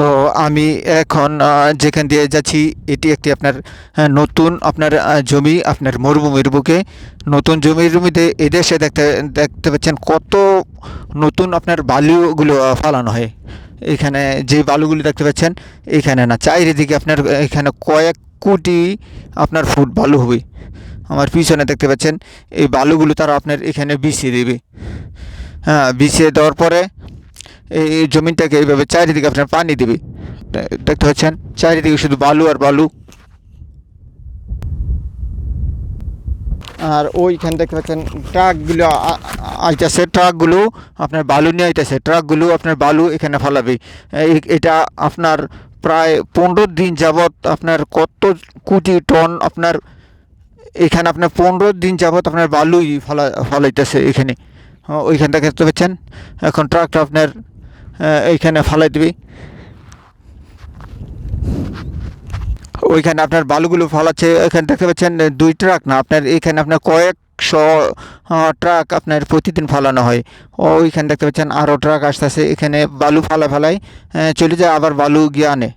তো আমি এখন যেখান দিয়ে যাচ্ছি, এটি একটি আপনার নতুন আপনার জমি, আপনার মরুভূমির বুকে। নতুন জমির জমিতে এদেশে দেখতে দেখতে পাচ্ছেন কত নতুন আপনার বালুগুলো ফালানো হয়। এখানে যে বালুগুলি দেখতে পাচ্ছেন, এখানে না, চারিদিকে আপনার, এখানে কয়েক কোটি আপনার ফুট বালু হবে। আমার পিছনে দেখতে পাচ্ছেন, এই বালুগুলো তারা আপনার এখানে বিছিয়ে দেবে। হ্যাঁ বিছিয়ে দেওয়ার পরে এই জমিটাকে এইভাবে চারিদিকে আপনার পানি দিবে। দেখতে পাচ্ছেন? চারিদিকে শুধু বালু আর বালু। আর ওইখানে দেখতে পাচ্ছেন, ট্রাকগুলো আ- আ- ট্রাকগুলো আপনার বালু নিয়ে আইতাছে। ট্রাকগুলো আপনার বালু এখানে ফালাবে। এটা আপনার প্রায় পনেরো দিন যাবৎ আপনার কত কোটি টন আপনার এখানে আপনার পনেরো দিন যাবৎ আপনার বালুই ফলা ফলাইতেছে এখানে। ও- ওইখান থেকে দেখতে পাচ্ছেন? এখন ট্রাকটা আপনার এইখানে ফালাই দিবি। ওইখানে আপনার বালুগুলো ফালাচ্ছে, এখানে দেখতে পাচ্ছেন দুই ট্রাক না, আপনার এখানে আপনার কয়েকশো ট্রাক আপনার প্রতিদিন ফালানো হয়। ওইখানে দেখতে পাচ্ছেন আরও ট্রাক আসতেছে, এখানে বালু ফালা ফালাই চলে যায়, আবার বালু গিয়ে আনে।